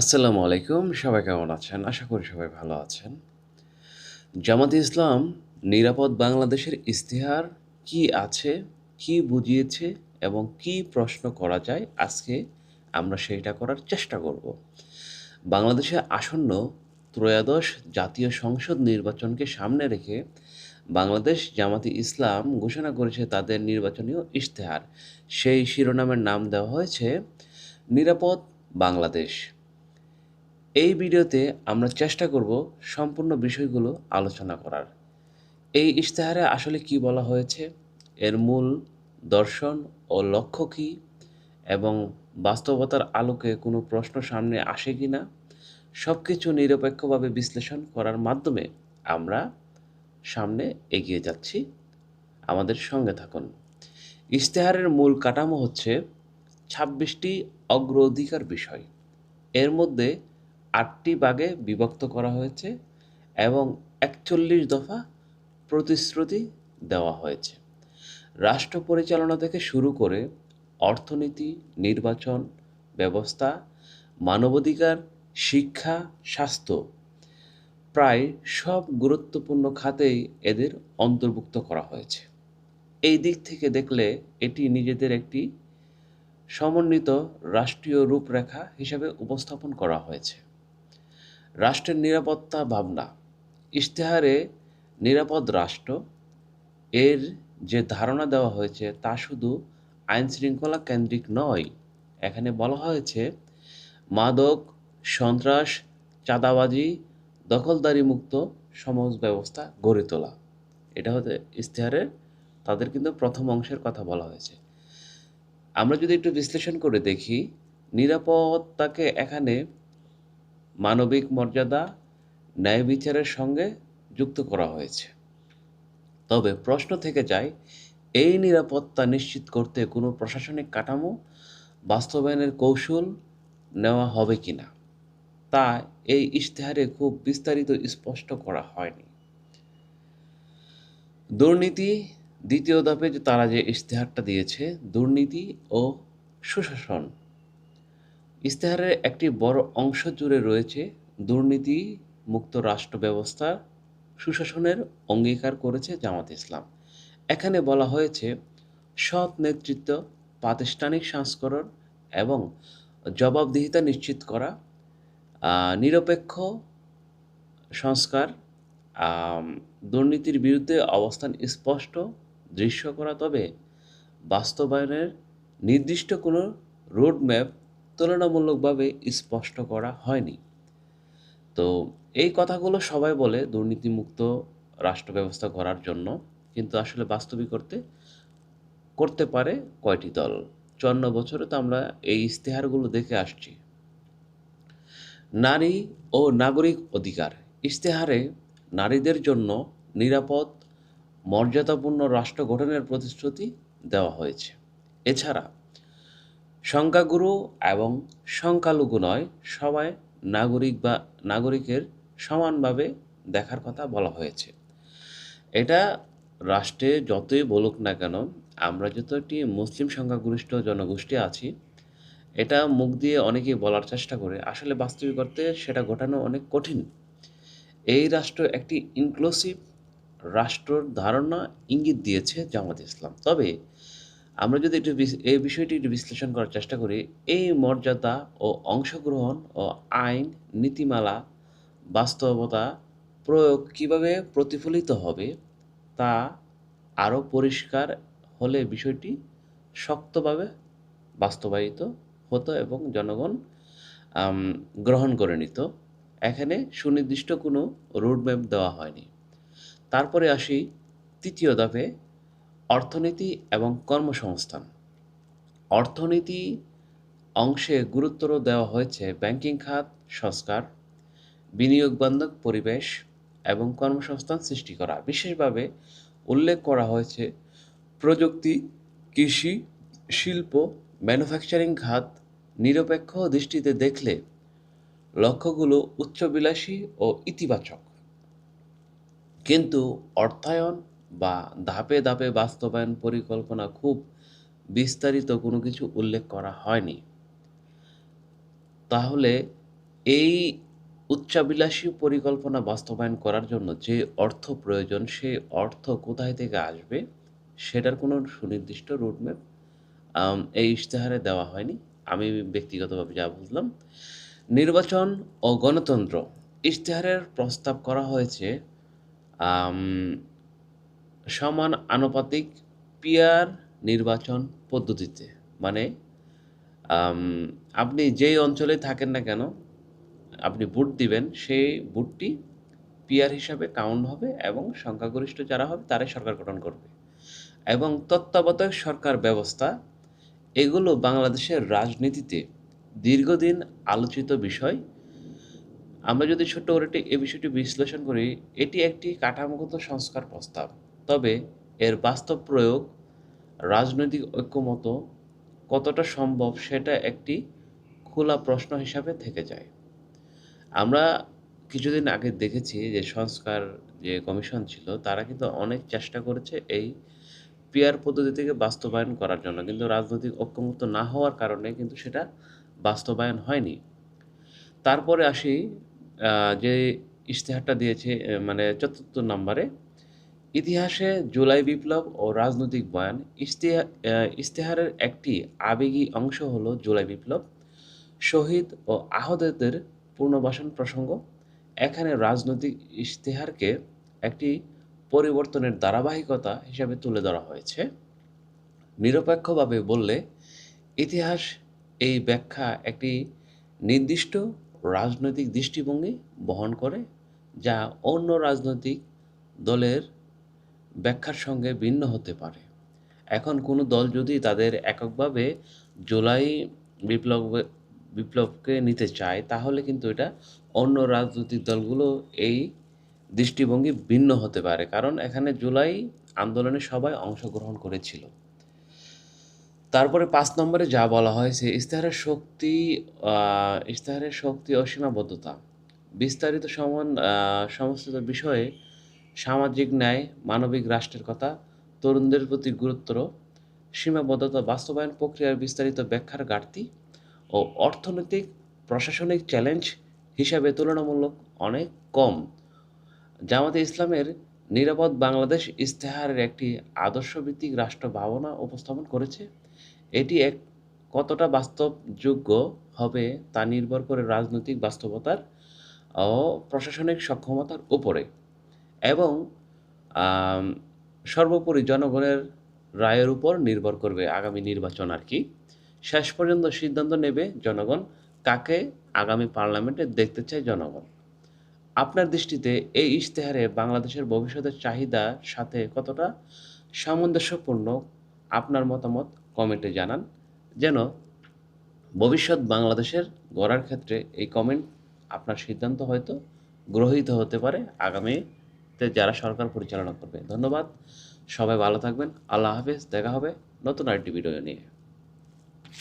আসসালামু আলাইকুম, সবাই কেমন আছেন? আশা করি সবাই ভালো আছেন। জামাতে ইসলাম, নিরাপদ বাংলাদেশের ইস্তেহার কি আছে, কি বুঝিয়েছে এবং কি প্রশ্ন করা যায় আজকে আমরা সেইটা করার চেষ্টা করব। বাংলাদেশে আসন্ন ত্রয়োদশ জাতীয় সংসদ নির্বাচনকে সামনে রেখে বাংলাদেশ জামাতি ইসলাম ঘোষণা করেছে তাদের নির্বাচনীয় ইশতেহার। সেই শিরোনামের নাম দেওয়া হয়েছে, নিরাপদ বাংলাদেশ। এই ভিডিওতে আমরা চেষ্টা করব সম্পূর্ণ বিষয়গুলো আলোচনা করার। এই ইশতেহারে আসলে কি বলা হয়েছে? এর মূল দর্শন ও লক্ষ্য কী? এবং বাস্তবতার আলোকে কোনো প্রশ্ন সামনে আসে কি না? সব কিছু নিরপেক্ষভাবে বিশ্লেষণ করার মাধ্যমে আমরা সামনে এগিয়ে যাচ্ছি। আমাদের সঙ্গে থাকুন। ইশতেহারের মূল কাঠামো হচ্ছে ছাব্বিশটি অগ্রাধিকার বিষয়। এর মধ্যে আটটি ভাগে বিভক্ত করা হয়েছে এবং একচল্লিশ দফা প্রতিশ্রুতি দেওয়া হয়েছে। রাষ্ট্র পরিচালনা থেকে শুরু করে অর্থনীতি, নির্বাচন, ব্যবস্থা, মানবাধিকার, শিক্ষা, স্বাস্থ্য প্রায় সব গুরুত্বপূর্ণ খাতেই এদের অন্তর্ভুক্ত করা হয়েছে। এই দিক থেকে দেখলে এটি নিজেদের একটি সমন্বিত রাষ্ট্রীয় রূপরেখা হিসাবে উপস্থাপন করা হয়েছে। রাষ্ট্রের নিরাপত্তা ভাবনা। ইশতেহারে নিরাপদ রাষ্ট্র, এর যে ধারণা দেওয়া হয়েছে তা শুধু আইন শৃঙ্খলা কেন্দ্রিক নয়, এখানে বলা হয়েছে মাদক, সন্ত্রাস, চাঁদাবাজি দখলদারি মুক্ত সমাজ ব্যবস্থা গড়ে তোলা। এটা হতে ইশতেহারের তাদের কিন্তু প্রথম অংশের কথা বলা হয়েছে। আমরা যদি একটু বিশ্লেষণ করে দেখি, নিরাপত্তাকে এখানে মানবিক মর্যাদা, ন্যায় বিচারের সঙ্গে যুক্ত করা হয়েছে। তবে প্রশ্ন থেকে যায়, এই নিরাপত্তা নিশ্চিত করতে কোনো প্রশাসনিক কাঠামো বাস্তবায়নের কৌশল নেওয়া হবে কি না তা এই ইশতেহারে খুব বিস্তারিত স্পষ্ট করা হয়নি। দুর্নীতি, দ্বিতীয় ধাপে যে তারা যে ইশতেহারটা দিয়েছে, দুর্নীতি ও সুশাসন ইশতেহারের একটি বড় অংশ জুড়ে রয়েছে দুর্নীতি মুক্ত রাষ্ট্র ব্যবস্থা সুশাসনের অঙ্গীকার করেছে জামাত ইসলাম। এখানে বলা হয়েছে, সৎ নেতৃত্ব, প্রাতিষ্ঠানিক সংস্করণ এবং জবাবদিহিতা নিশ্চিত করা নিরপেক্ষ সংস্কার দুর্নীতির বিরুদ্ধে অবস্থান স্পষ্ট দৃশ্য করা তবে বাস্তবায়নের নির্দিষ্ট কোনো রোডম্যাপ তুলনামূলকভাবে স্পষ্ট করা হয়নি। তো এই কথাগুলো সবাই বলে দুর্নীতিমুক্ত রাষ্ট্র ব্যবস্থা করার জন্য, কিন্তু আসলে বাস্তবিক করতে করতে পারে কয়টি দল? চুয়ান্ন বছরে তো আমরা এই ইশতেহারগুলো দেখে আসছি। নারী ও নাগরিক অধিকার। ইশতেহারে নারীদের জন্য নিরাপদ, মর্যাদাপূর্ণ রাষ্ট্র গঠনের প্রতিশ্রুতি দেওয়া হয়েছে। এছাড়া সংখ্যাগুরু এবং সংখ্যালঘু নয়, সবাই নাগরিক বা নাগরিকের সমানভাবে দেখার কথা বলা হয়েছে। এটা রাষ্ট্রে যতই বলুক না কেন, আমরা যত একটি মুসলিম সংখ্যাগরিষ্ঠ জনগোষ্ঠী আছি, এটা মুখ দিয়ে অনেকেই বলার চেষ্টা করে, আসলে বাস্তবিক করতে সেটা ঘটানো অনেক কঠিন। এই রাষ্ট্র একটি ইনক্লুসিভ রাষ্ট্রর ধারণা ইঙ্গিত দিয়েছে জামাত ইসলাম। তবে আমরা যদি একটু এই বিষয়টি একটু বিশ্লেষণ করার চেষ্টা করি, এই মর্যাদা ও অংশগ্রহণ ও আইন, নীতিমালা, বাস্তবতা প্রয়োগ কীভাবে প্রতিফলিত হবে তা আরও পরিষ্কার হলে বিষয়টি শক্তভাবে বাস্তবায়িত হতো এবং জনগণ গ্রহণ করে নিত। এখানে সুনির্দিষ্ট কোনো রোডম্যাপ দেওয়া হয়নি। তারপরে আসি তৃতীয় ধাপে অর্থনীতি এবং কর্মসংস্থান। অর্থনীতি অংশে গুরুত্ব দেওয়া হয়েছে ব্যাংকিং খাত, সংস্কার, বিনিয়োগ বান্ধব পরিবেশ এবং কর্মসংস্থান সৃষ্টি করা। বিশেষভাবে উল্লেখ করা হয়েছে প্রযুক্তি, কৃষি, শিল্প, ম্যানুফ্যাকচারিং খাত। নিরপেক্ষ দৃষ্টিতে দেখলে লক্ষ্যগুলো উচ্চবিলাসী ও ইতিবাচক। কিন্তু অর্থায়ন বা ধাপে ধাপে বাস্তবায়ন পরিকল্পনা খুব বিস্তারিত কোনো কিছু উল্লেখ করা হয়নি তাহলে এই উচ্চাবিলাসী পরিকল্পনা বাস্তবায়ন করার জন্য যে অর্থ প্রয়োজন, সেই অর্থ কোথায় থেকে আসবে সেটার কোনো সুনির্দিষ্ট রুটম্যাপ এই ইশতেহারে দেওয়া হয়নি। আমি ব্যক্তিগতভাবে যা বুঝলাম। নির্বাচন ও গণতন্ত্র ইশতেহারের প্রস্তাব করা হয়েছে সমান আনুপাতিক পিয়ার নির্বাচন পদ্ধতিতে। মানে আপনি যেই অঞ্চলে থাকেন না কেন, আপনি ভোট দিবেন, সেই ভোটটি পিয়ার হিসাবে কাউন্ট হবে এবং সংখ্যাগরিষ্ঠ যারা হবে তারাই সরকার গঠন করবে। এবং তত্ত্বাবধায়ক সরকার ব্যবস্থা এগুলো বাংলাদেশের রাজনীতিতে দীর্ঘদিন আলোচিত বিষয়। আমরা যদি ছোট্ট করে এ বিষয়টি বিশ্লেষণ করি, এটি একটি কাঠামোগত সংস্কার প্রস্তাব। তবে এর বাস্তব প্রয়োগ রাজনৈতিক ঐক্যমত কতটা সম্ভব সেটা একটি খোলা প্রশ্ন হিসাবে থেকে যায়। আমরা কিছুদিন আগে দেখেছি যে সংস্কার যে কমিশন ছিল, তারা কিন্তু অনেক চেষ্টা করেছে এই পিয়ার পদ্ধতি থেকে বাস্তবায়ন করার জন্য। কিন্তু রাজনৈতিক ঐক্যমত্য না হওয়ার কারণে কিন্তু সেটা বাস্তবায়ন হয়নি। তারপরে আসি যে ইশতেহারটা দিয়েছে মানে ৪৪ নম্বরে ইতিহাসে জুলাই বিপ্লব ও রাজনৈতিক বয়ান ইশতেহা ইশতেহারের একটি আবেগী অংশ হলো জুলাই বিপ্লব, শহীদ ও আহতদের পুনর্বাসন প্রসঙ্গ। এখানে রাজনৈতিক ইশতেহারকে একটি পরিবর্তনের ধারাবাহিকতা হিসাবে তুলে ধরা হয়েছে। নিরপেক্ষভাবে বললে ইতিহাস এই ব্যাখ্যা একটি নির্দিষ্ট রাজনৈতিক দৃষ্টিভঙ্গি বহন করে যা অন্য রাজনৈতিক দলের ব্যাখ্যার সঙ্গে ভিন্ন হতে পারে। এখন কোনো দল যদি তাদের এককভাবে জুলাই বিপ্লব, বিপ্লবকে নিতে চায়, তাহলে কিন্তু এটা অন্য রাজনৈতিক দলগুলো এই দৃষ্টিভঙ্গি ভিন্ন হতে পারে। কারণ এখানে জুলাই আন্দোলনে সবাই অংশগ্রহণ করেছিল। তারপরে পাঁচ নম্বরে যা বলা হয়েছে ইশতেহারের শক্তি আ ইশতেহারের শক্তি ও সীমাবদ্ধতা। বিস্তারিত সমান সমস্ত বিষয়ে সামাজিক ন্যায়, মানবিক রাষ্ট্রের কথা, তরুণদের প্রতি গুরুত্ব, সীমাবদ্ধতা বাস্তবায়ন প্রক্রিয়ার বিস্তারিত ব্যাখ্যার ঘাটতি ও অর্থনৈতিক প্রশাসনিক চ্যালেঞ্জ হিসাবে তুলনামূলক অনেক কম। জামাতে ইসলামের নিরাপদ বাংলাদেশ ইশতেহারের একটি আদর্শভিত্তিক রাষ্ট্র ভাবনা উপস্থাপন করেছে। এটি এক কতটা বাস্তবযোগ্য হবে তা নির্ভর করে রাজনৈতিক বাস্তবতার ও প্রশাসনিক সক্ষমতার উপরে এবং সর্বোপরি জনগণের রায়ের উপর নির্ভর করবে আগামী নির্বাচন আর কি শেষ পর্যন্ত সিদ্ধান্ত নেবে জনগণ, কাকে আগামী পার্লামেন্টে দেখতে চায় জনগণ। আপনার দৃষ্টিতে এই ইশতেহারে বাংলাদেশের ভবিষ্যতের চাহিদার সাথে কতটা সামঞ্জস্যপূর্ণ আপনার মতামত কমেন্টে জানান। যেন ভবিষ্যৎ বাংলাদেশের গড়ার ক্ষেত্রে এই কমেন্ট আপনার সিদ্ধান্ত হয়তো গ্রহীত হতে পারে আগামীতে যারা সরকার পরিচালনা করবে। ধন্যবাদ। সবাই ভালো থাকবেন। আল্লাহ হাফেজ। দেখা হবে নতুন আরেকটি ভিডিও নিয়ে।